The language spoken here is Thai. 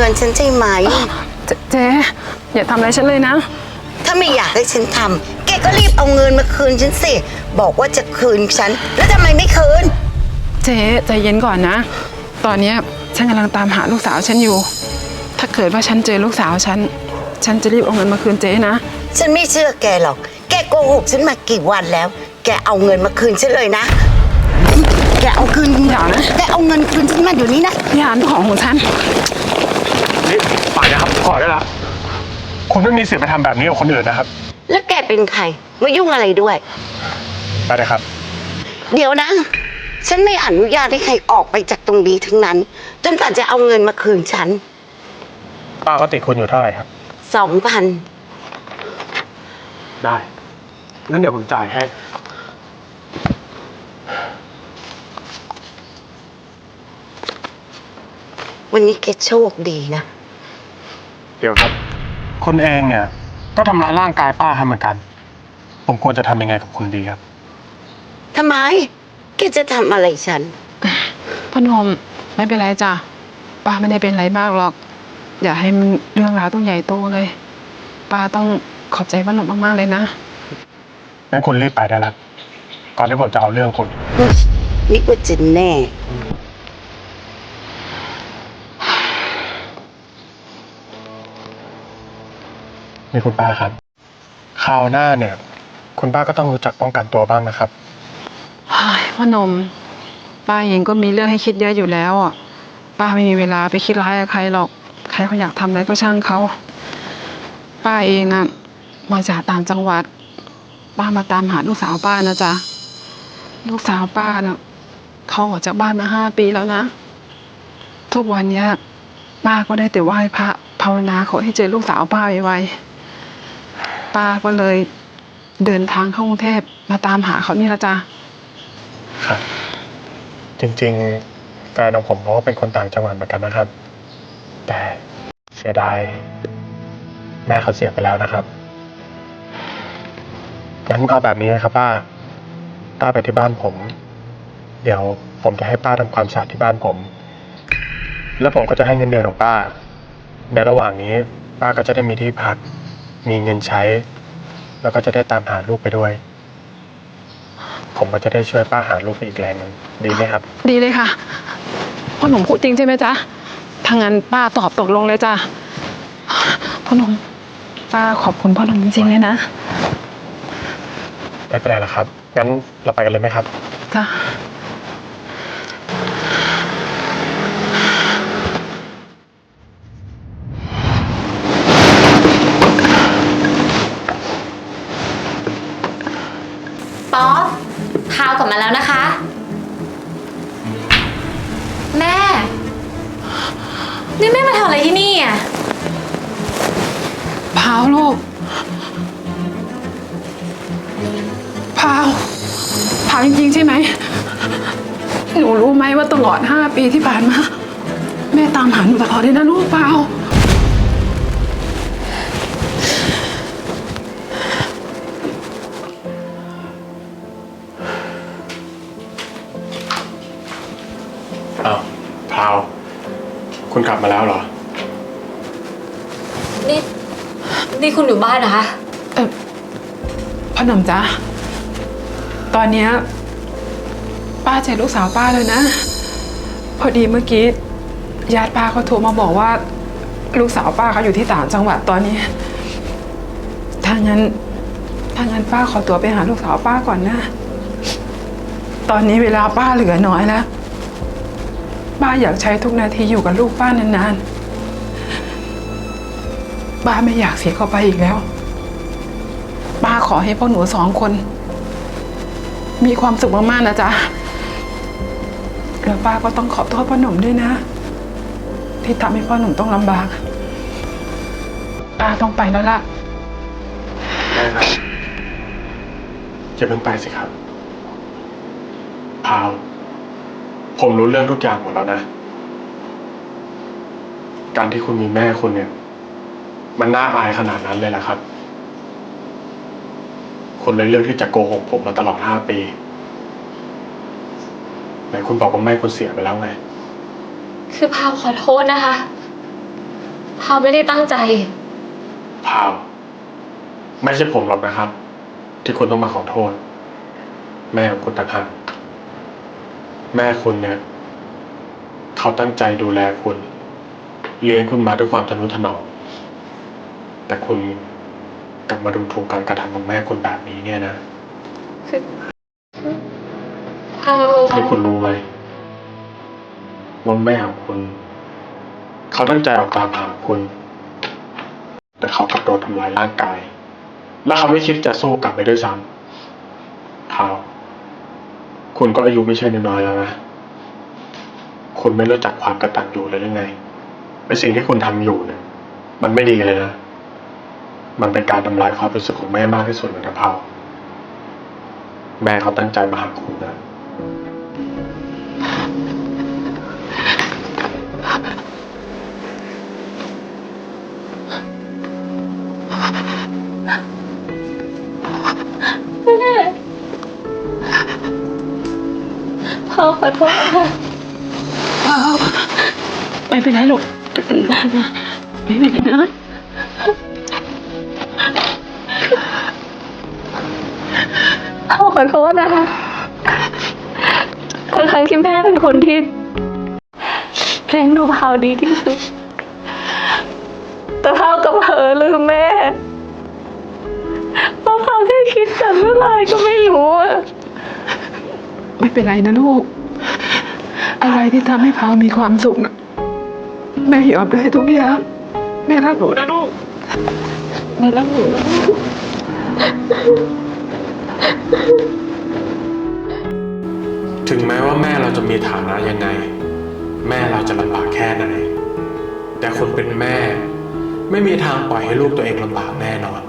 เงินฉันใช่ไหม เจเจ๊อย่าทำอะไรฉันเลยนะ ถ้าไม่อยากให้ฉันทำแกก็รีบเอาเงินมาคืนฉันสิ บอกว่าจะคืนฉัน แล้วทำไมไม่คืน เจ๊ใจเย็นก่อนนะ ตอนเนี้ยฉันกำลังตามหาลูกสาวฉันอยู่ ถ้าเกิดว่าฉันเจอลูกสาวฉัน ฉันจะรีบเอาเงินมาคืนเจ๊นะ ฉันไม่เชื่อแกหรอก แกโกหกฉันมากี่วันแล้ว แกเอาเงินมาคืนฉันเลยนะ แกเอาคืนอย่านะ แกเอาเงินคืนฉันมาเดี๋ยวนี้นะ อย่าอันของของฉัน นี่ไปนะครับขอได้ละคุณไม่มีสิทธิ์ไปทำแบบนี้กับคนอื่นนะครับ แล้วแกเป็นใครมายุ่งอะไรด้วย ไปเลยครับ เดี๋ยวนะ ฉันไม่อนุญาตให้ใครออกไปจากตรงนี้ทั้งนั้น จนกว่าจะเอาเงินมาคืนฉันป้าก็ติดคุณอยู่เท่าไหร่ครับ สองพันได้งั้นเดี๋ยวผมจ่ายให้วันนี้แกโชคดีนะ เดี๋ยวครับ คนเองเนี่ย ก็ทำร้ายร่างกายป้าทำเหมือนกัน ผมควรจะทำยังไงกับคุณดีครับ ทำไมแกจะทำอะไรฉัน พอหนมไม่เป็นไรจ้ะป้าไม่ได้เป็นไรมากหรอก อย่าให้มันเรื่องราวต้องใหญ่โตเลยป้าต้องขอบใจพ่อหนมมากๆเลยนะงั้นคุณรีบไปได้แล้วก่อนที่ผมจะเอาเรื่องคุณ นี่ว่าจะแน่ นี่คุณป้าครับคราวหน้าเนี่ย คุณป้าก็ต้องรู้จักป้องกันตัวบ้างนะครับ เฮ้ยพ่อหนม ป้าเองก็มีเรื่องให้คิดเยอะอยู่แล้วอะ ป้าไม่มีเวลาไปคิดร้ายกับใครหรอก ใครเขาอยากทำอะไรก็ช่างเขา ป้าเองน่ะ มาจากต่างจังหวัด ป้ามาตามหาลูกสาวป้านะจ๊ะ ลูกสาวป้าน่ะเขาออกจากบ้านมาห้าปีแล้วนะ ทุกวันเนี้ย ป้าก็ได้แต่ไหว้พระภาวนาขอให้เจอลูกสาวป้าไวๆ ป้าก็เลยเดินทางเข้ากรุงเทพมาตามหาเขานี่ละจ้ะครับ จริงๆแฟนของผมเขาก็เป็นคนต่างจังหวัดเหมือนกันนะครับ แต่เสียดายแม่เขาเสียไปแล้วนะครับงั้นเอาแบบนี้นะครับป้าป้าไปที่บ้านผม เดี๋ยวผมจะให้ป้าทำความสะอาดที่บ้านผม แล้วผมก็จะให้เงินเดือนของป้า ในระหว่างนี้ ป้าก็จะได้มีที่พัก มีเงินใช้ แล้วก็จะได้ตามหาลูกไปด้วย ผมก็จะได้ช่วยป้าหาลูกไปอีกแรงหนึ่งดีไหมครับ ดีเลยค่ะพ่อหนุ่มพูดจริงใช่ไหมจ๊ะถ้างั้นป้าตอบตกลงเลยจ้ะพ่อหนุ่มป้าขอบคุณพ่อหนุ่มจริงๆเลยนะไม่เป็นไรหรอกครับงั้นเราไปกันเลยไหมครับ จ้ะ นี่แม่มาทำอะไรที่นี่อะพาวลูกพาวพาวจริงๆใช่ไหม หนูรู้ไหมว่าตลอดห้าปีที่ผ่านมา แม่ตามหาหนูตลอดเลยนะลูกพาว อ้าวพราว คุณกลับมาแล้วเหรอ นี่ นี่คุณอยู่บ้านนะคะ เออพ่อหนุ่มจ๊ะ ตอนเนี้ยป้าเจอลูกสาวป้าเลยนะ พอดีเมื่อกี้ญาติป้าเขาโทรมาบอกว่า ลูกสาวป้าเขาอยู่ที่ต่างจังหวัดตอนนี้ ถ้างั้น ถ้างั้นป้าขอตัวไปหาลูกสาวป้าก่อนนะ ตอนนี้เวลาป้าเหลือน้อยแล้ว ป้าอยากใช้ทุกนาทีอยู่กับลูกป้านานๆ ป้าไม่อยากเสียเขาไปอีกแล้ว ป้าขอให้พวกหนูสองคน มีความสุขมากๆนะจ๊ะ แล้วป้าก็ต้องขอโทษพ่อหนุ่มด้วยนะ ที่ทำให้พ่อหนุ่มต้องลำบาก ป้าต้องไปแล้วล่ะแม่ครับอย่าเพิ่งไปสิครับพราว ผมรู้เรื่องทุกอย่างหมดแล้วนะ การที่คุณมีแม่คุณเนี่ย มันน่าอายขนาดนั้นเลยล่ะครับ คุณเลยเลือกที่จะโกหกผมมาตลอดห้าปี ไหนคุณบอกว่าแม่คุณเสียไปแล้วไง คือพาวขอโทษนะคะ พาวไม่ได้ตั้งใจ พาว ไม่ใช่ผมหรอกนะครับ ที่คุณต้องมาขอโทษ แม่ของคุณต่างหาก แม่คุณเนี่ย เขาตั้งใจดูแลคุณ เลี้ยงคุณมาด้วยความทนุถนอมแต่คุณกลับมาดูถูกการกระทำของแม่คุณแบบนี้เนี่ยนะพาวให้คุณรู้ไหมว่าแม่ของคุณ เขาตั้งใจออกตามหาคุณ แต่เขากลับโดนทำลายร่างกาย และเขาไม่คิดจะสู้กลับไปด้วยซ้ำเขา คุณก็อายุไม่ใช่น้อยแล้วนะ คุณไม่รู้จักความกระตันอยู่เลยหรือไงไอสิ่งที่คุณทำอยู่เนี่ย มันไม่ดีเลยนะ มันเป็นการทำลายความรู้สึกของแม่มากที่สุดเหมือนกะเผาแม่เขาตั้งใจมาหาคุณนะ พาวขอโทษค่ะไม่เป็นไรหรอกไม่เป็นไรนะพาวขอโทษนะคะทั้งๆที่แม่เป็นคนที่เลี้ยงดูพาวดีที่สุด แต่พาวกับเผลอลืมแม่เพราะพาวแค่คิดแต่เรื่องอะไรก็ไม่รู้อะไม่ เป็นไรนะลูก อะไรที่ทำให้พาวมีความสุขนะแม่ยอมได้ทุกอย่าง แม่รักหนูนะลูก แม่รักหนูนะลูกถึงแม้ว่าแม่เราจะมีฐานะยังไง แม่เราจะลำบากแค่ไหน แต่คนเป็นแม่ ไม่มีทางปล่อยให้ลูกตัวเองลำบากแน่นอน